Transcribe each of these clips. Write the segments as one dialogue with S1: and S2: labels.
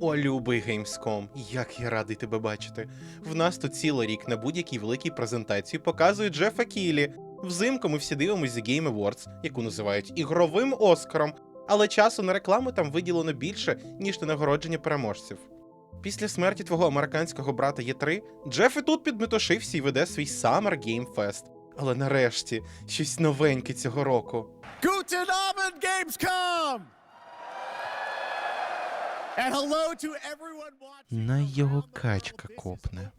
S1: О, любий Gamescom, як я радий тебе бачити. В нас тут цілий рік на будь-якій великій презентації показують Джефа Кілі. Взимку ми всі дивимося The Game Awards, яку називають ігровим Оскаром, але часу на рекламу там виділено більше, ніж на нагородження переможців. Після смерті твого американського брата Є3, Джеф і тут підметушився і веде свій Summer Game Fest. Але нарешті щось новеньке цього року.
S2: Guten Abend, Gamescom!
S1: На його качка копне.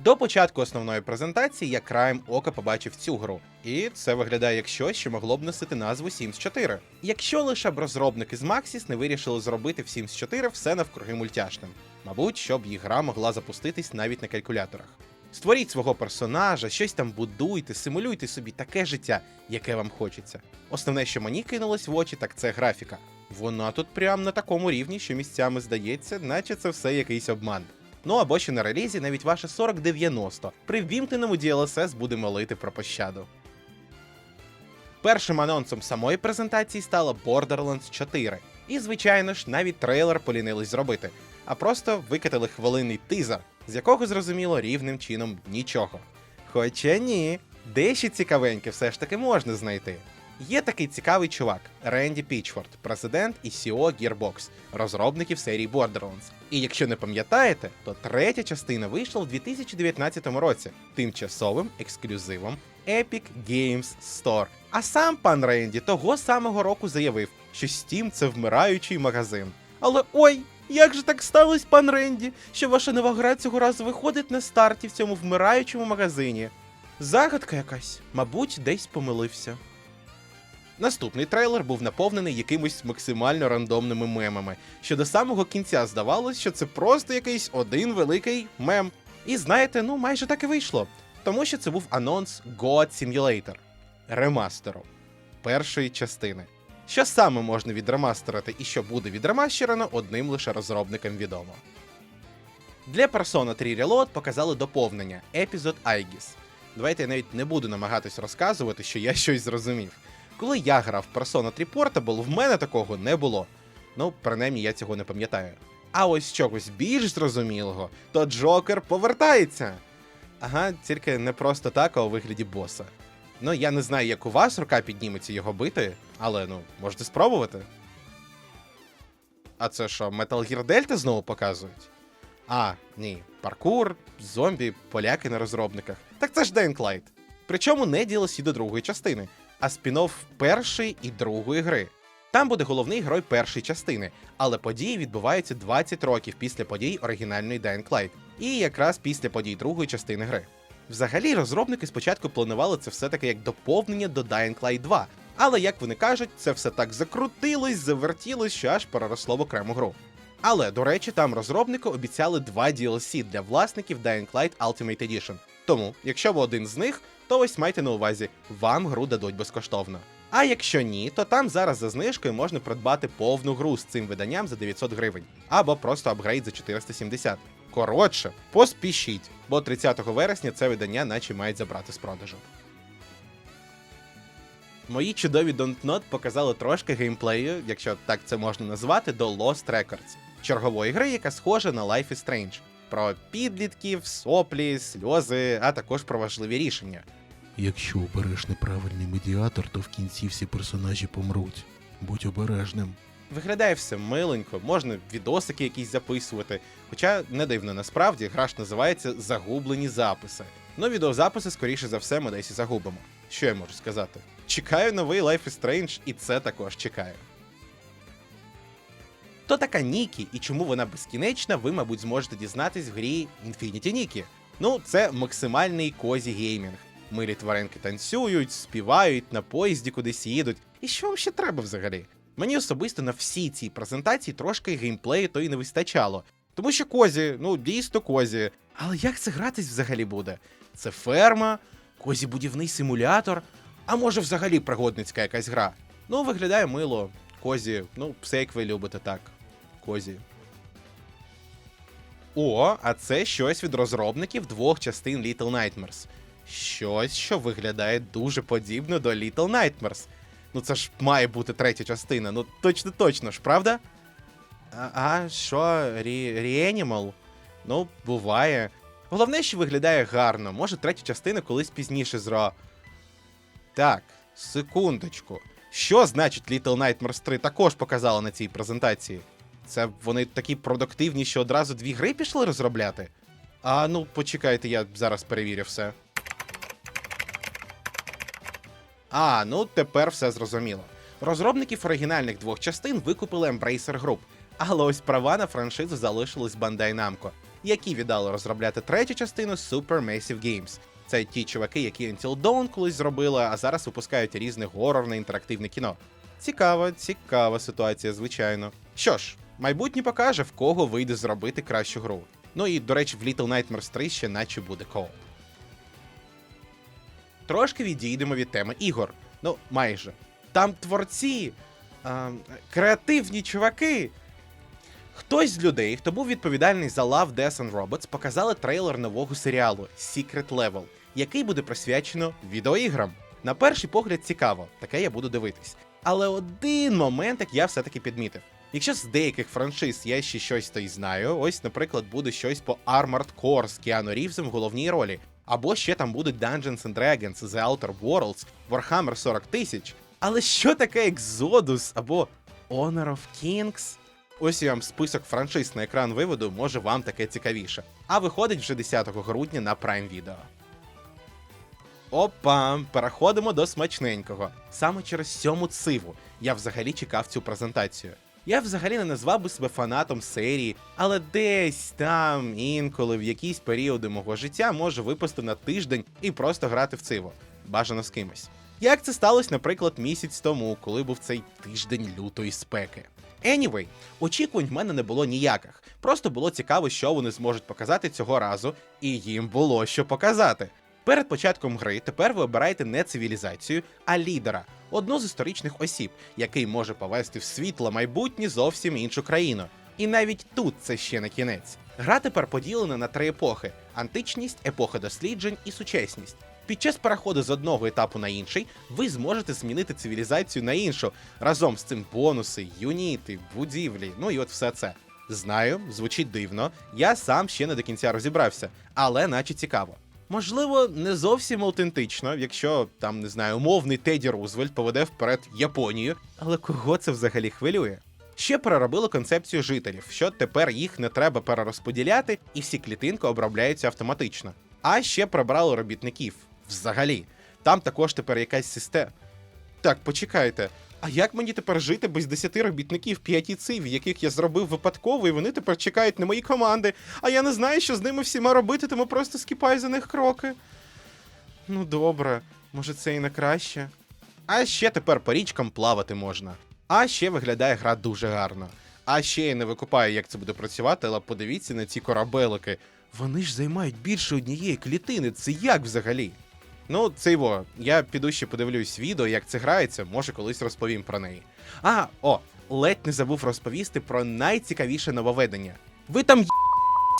S1: До початку основної презентації я краєм ока побачив цю гру, і це виглядає як щось, що могло б носити назву Sims 4. Якщо лише б розробники з Maxis не вирішили зробити в Sims 4 все навкруги мультяшним, мабуть, щоб їх гра могла запуститись навіть на калькуляторах. Створіть свого персонажа, щось там будуйте, симулюйте собі таке життя, яке вам хочеться. Основне, що мені кинулось в очі, так це графіка. Вона тут прям на такому рівні, що місцями здається, наче це все якийсь обман. Ну або ще на релізі навіть ваше 4090 при ввімкненому DLSS буде молити про пощаду. Першим анонсом самої презентації стала Borderlands 4. І, звичайно ж, навіть трейлер полінились зробити, а просто викатали хвилинний тизер, з якого зрозуміло рівним чином нічого. Хоча ні, дещо цікавеньке все ж таки можна знайти. Є такий цікавий чувак Ренді Пічфорд, президент і CEO Gearbox, розробників серії Borderlands. І якщо не пам'ятаєте, то третя частина вийшла в 2019 році тимчасовим ексклюзивом Epic Games Store. А сам пан Ренді того самого року заявив, що Steam – це вмираючий магазин. Але ой, як же так сталося, пан Ренді, що ваша нова гра цього разу виходить на старті в цьому вмираючому магазині? Загадка якась, мабуть, десь помилився. Наступний трейлер був наповнений якимось максимально рандомними мемами, що до самого кінця здавалось, що це просто якийсь один великий мем. І знаєте, ну майже так і вийшло. Тому що це був анонс God Simulator ремастеру першої частини. Що саме можна відремастерити і що буде відремастерено, одним лише розробникам відомо. Для Persona 3 Reload показали доповнення Episode Aegis. Давайте я навіть не буду намагатись розказувати, що я щось зрозумів. Коли я грав Persona 3 Portable, в мене такого не було. Ну, принаймні, я цього не пам'ятаю. А ось чогось більш зрозумілого, то Джокер повертається. Ага, тільки не просто так, а у вигляді боса. Ну, я не знаю, як у вас рука підніметься його бити, але ну, можете спробувати. А це що, Metal Gear Delta знову показують? А, ні, паркур, зомбі, поляки на розробниках. Так це ж Dying Light. Причому не DLC до другої частини, а спін-офф першої і другої гри. Там буде головний герой першої частини, але події відбуваються 20 років після подій оригінальної Dying Light, і якраз після подій другої частини гри. Взагалі, розробники спочатку планували це все таки як доповнення до Dying Light 2, але як вони кажуть, це все так закрутилось, завертілось, що аж переросло в окрему гру. Але, до речі, там розробники обіцяли два DLC для власників Dying Light Ultimate Edition. Тому, якщо ви один з них, то ось майте на увазі, вам гру дадуть безкоштовно. А якщо ні, то там зараз за знижкою можна придбати повну гру з цим виданням за 900 гривень, або просто апгрейд за 470. Коротше, поспішіть, бо 30 вересня це видання наче мають забрати з продажу. Мої чудові Not показали трошки геймплею, якщо так це можна назвати, до Lost Records, чергової гри, яка схожа на Life is Strange. Про підлітків, соплі, сльози, а також про важливі рішення.
S3: Якщо обереш неправильний медіатор, то в кінці всі персонажі помруть. Будь обережним.
S1: Виглядає все миленько, можна відосики якісь записувати. Хоча не дивно, насправді гра ж називається Загублені записи. Ну, відеозаписи, скоріше за все, ми десь і загубимо. Що я можу сказати? Чекаю новий Life is Strange, і це також чекаю. Хто така Нікі і чому вона безкінечна, ви, мабуть, зможете дізнатись в грі Infinity Нікі. Ну, це максимальний козі геймінг. Милі тваринки танцюють, співають, на поїзді кудись їдуть. І що вам ще треба взагалі? Мені особисто на всій цій презентації трошки геймплею то й не вистачало. Тому що козі, ну дійсно козі. Але як це гратись взагалі буде? Це ферма, козі будівний симулятор, а може взагалі пригодницька якась гра. Ну, виглядає мило. Козі, ну, все як ви любите так. Козі. О, а це щось від розробників двох частин Little Nightmares. Щось, що виглядає дуже подібно до Little Nightmares. Ну це ж має бути третя частина, ну точно точно ж, правда? А, що, Рі, Reanimal? Ну, буває. Головне, що виглядає гарно. Може, третя частина колись пізніше зро. Так, секундочку. Що значить Little Nightmares 3 також показали на цій презентації? Це вони такі продуктивні, що одразу дві гри пішли розробляти? А ну, почекайте, я зараз перевірю все. А, ну тепер все зрозуміло. Розробників оригінальних двох частин викупили Embracer Group, але ось права на франшизу залишились Bandai Namco, які віддали розробляти третю частину Supermassive Games. Це ті чуваки, які Until Dawn колись зробили, а зараз випускають різне горорне інтерактивне кіно. Цікава, цікава ситуація, звичайно. Що ж, майбутнє покаже, в кого вийде зробити кращу гру. Ну і, до речі, в Little Nightmares 3 ще наче буде кооп. Трошки відійдемо від теми ігор. Ну, майже. Там творці, а, креативні чуваки. Хтось з людей, хто був відповідальний за Love, Death and Robots, показали трейлер нового серіалу Secret Level, який буде присвячено відеоіграм. На перший погляд цікаво, таке я буду дивитись. Але один моментик я все-таки підмітив. Якщо з деяких франшиз я ще щось то й знаю, ось, наприклад, буде щось по Armored Core з Кіану Рівзом в головній ролі, або ще там будуть Dungeons and Dragons, The Outer Worlds, Warhammer 40 тисяч. Але що таке Exodus або Honor of Kings? Ось я вам список франшиз на екран виведу, може вам таке цікавіше. А виходить вже 10 грудня на Prime Video. Опа, переходимо до смачненького. Саме через сьому циву я взагалі чекав цю презентацію. Я взагалі не назвав би себе фанатом серії, але десь там, інколи, в якісь періоди мого життя можу випасти на тиждень і просто грати в циво. Бажано з кимось. Як це сталося, наприклад, місяць тому, коли був цей тиждень лютої спеки. Anyway, очікувань в мене не було ніяких. Просто було цікаво, що вони зможуть показати цього разу, і їм було що показати. Перед початком гри тепер ви обираєте не цивілізацію, а лідера, одну з історичних осіб, який може повести в світло майбутнє зовсім іншу країну. І навіть тут це ще не кінець. Гра тепер поділена на три епохи: античність, епоха досліджень і сучасність. Під час переходу з одного етапу на інший ви зможете змінити цивілізацію на іншу разом з цим бонуси, юніти, будівлі, ну і от все це. Знаю, звучить дивно. Я сам ще не до кінця розібрався, але наче цікаво. Можливо, не зовсім аутентично, якщо там не знаю, умовний Теді Рузвельт поведе вперед Японію, але кого це взагалі хвилює? Ще переробили концепцію жителів, що тепер їх не треба перерозподіляти, і всі клітинки обробляються автоматично. А ще прибрали робітників. Взагалі, там також тепер якась система. Так, почекайте. А як мені тепер жити без 10 робітників 5 циві, яких я зробив випадково, і вони тепер чекають на мої команди, а я не знаю, що з ними всіма робити, тому просто скіпаю за них кроки. Ну добре, може це і на краще. А ще тепер по річкам плавати можна. А ще виглядає гра дуже гарно. А ще я не викупаю, як це буде працювати, але подивіться на ці корабелики. Вони ж займають більше однієї клітини. Це як взагалі? Ну, це його. Я піду ще подивлюсь відео, як це грається, може колись розповім про неї. А, о, ледь не забув розповісти про найцікавіше нововведення. Ви там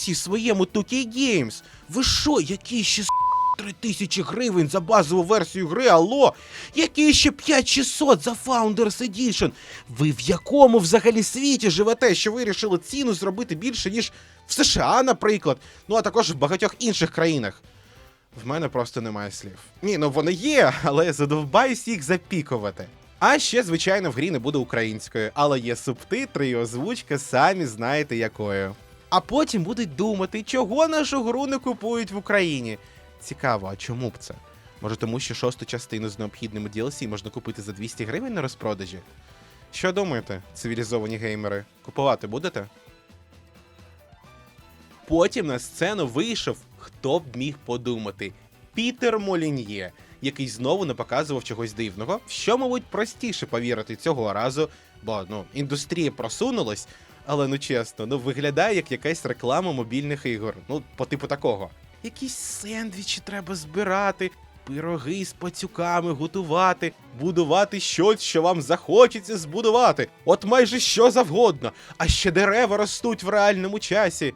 S1: є своєму 2K Games. Ви що, які ще с- 3 тисячі гривень за базову версію гри, алло? Які ще 5600 за Founders Edition? Ви в якому взагалі світі живете, що ви вирішили ціну зробити більше, ніж в США, наприклад, ну а також в багатьох інших країнах? В мене просто немає слів. Ні, ну вони є, але я задовбаюсь їх запікувати. А ще, звичайно, в грі не буде українською, але є субтитри і озвучка, самі знаєте якою. А потім будуть думати, чого нашу гру не купують в Україні. Цікаво, а чому б це? Може, тому що шосту частину з необхідними DLC можна купити за 200 гривень на розпродажі? Що думаєте, цивілізовані геймери? Купувати будете? Потім на сцену вийшов, хто б міг подумати, Пітер Молін'є, який знову не показував чогось дивного, що, мабуть, простіше повірити цього разу, бо ну, індустрія просунулась, але ну чесно, ну виглядає як якась реклама мобільних ігор. Ну, по типу такого. Якісь сендвічі треба збирати, пироги з пацюками готувати, будувати щось, що вам захочеться збудувати. От майже що завгодно, а ще дерева ростуть в реальному часі.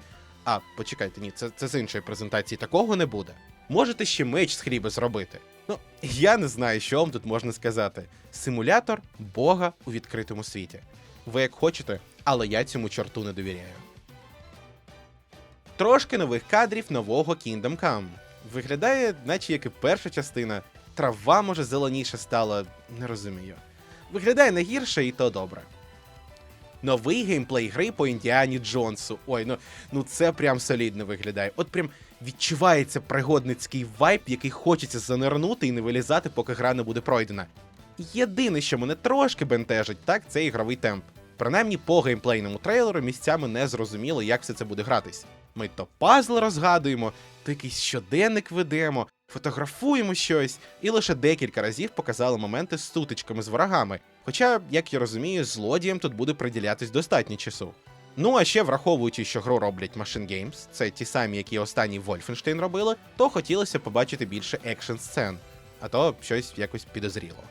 S1: А, почекайте, ні, це, це з іншої презентації такого не буде. Можете ще меч з хліба зробити. Ну, я не знаю, що вам тут можна сказати. Симулятор Бога у відкритому світі. Ви як хочете, але я цьому чорту не довіряю. Трошки нових кадрів нового Kingdom Come. Виглядає, наче як і перша частина. Трава, може, зеленіше стала, не розумію. Виглядає не гірше, і то добре. Новий геймплей гри по Індіані Джонсу. Ой, ну, ну це прям солідно виглядає. От прям відчувається пригодницький вайб, який хочеться занирнути і не вилізати, поки гра не буде пройдена. Єдине, що мене трошки бентежить, так це ігровий темп. Принаймні по геймплейному трейлеру місцями не зрозуміло, як все це буде гратись. Ми то пазл розгадуємо, то якийсь щоденник ведемо, фотографуємо щось, і лише декілька разів показали моменти з сутичками з ворогами. Хоча, як я розумію, злодіям тут буде приділятись достатньо часу. Ну а ще враховуючи, що гру роблять Machine Games, це ті самі, які останній Wolfenstein робили, то хотілося побачити більше екшн сцен, а то щось якось підозріло.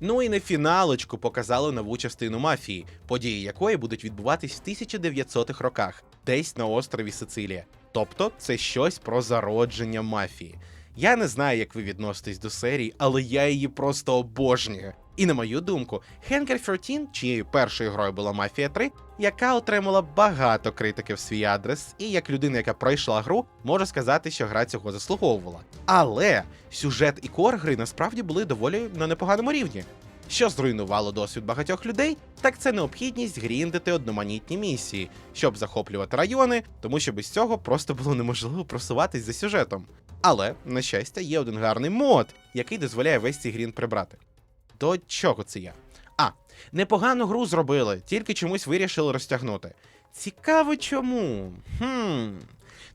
S1: Ну і на фіналочку показали нову частину мафії, події якої будуть відбуватись в 1900-х роках, десь на острові Сицилія. Тобто це щось про зародження мафії. Я не знаю, як ви відноситесь до серії, але я її просто обожнюю. І на мою думку, Hangar 13, чиєю першою грою була Мафія 3, яка отримала багато критики в свій адрес, і як людина, яка пройшла гру, можу сказати, що гра цього заслуговувала. Але сюжет і кор гри насправді були доволі на непоганому рівні. Що зруйнувало досвід багатьох людей, так це необхідність гріндити одноманітні місії, щоб захоплювати райони, тому що без цього просто було неможливо просуватись за сюжетом. Але, на щастя, є один гарний мод, який дозволяє весь цей грін прибрати. До чого це я? А, непогану гру зробили, тільки чомусь вирішили розтягнути. Цікаво чому. Хм.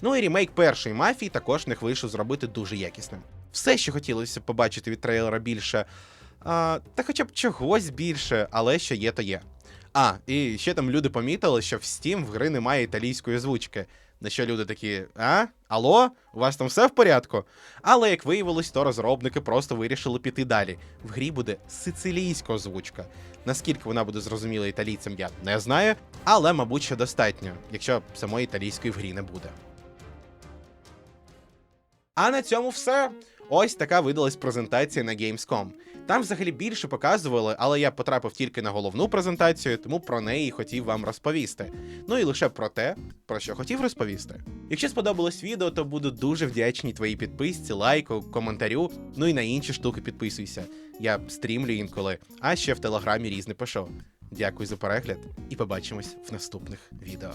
S1: Ну і ремейк першої мафії також них вийшов зробити дуже якісним. Все, що хотілося побачити від трейлера більше, а, та хоча б чогось більше, але що є, то є. А, і ще там люди помітили, що в Steam в гри немає італійської озвучки. На що люди такі, а? Алло? У вас там все в порядку? Але як виявилось, то розробники просто вирішили піти далі. В грі буде сицилійська озвучка. Наскільки вона буде зрозуміла італійцям, я не знаю, але, мабуть, що достатньо, якщо самої італійської в грі не буде. А на цьому все. Ось така видалась презентація на Gamescom. Там взагалі більше показували, але я потрапив тільки на головну презентацію, тому про неї хотів вам розповісти. Ну і лише про те, про що хотів розповісти. Якщо сподобалось відео, то буду дуже вдячний твоїй підписці, лайку, коментарю, ну і на інші штуки підписуйся. Я стрімлю інколи, а ще в телеграмі різне пишу. Дякую за перегляд і побачимось в наступних відео.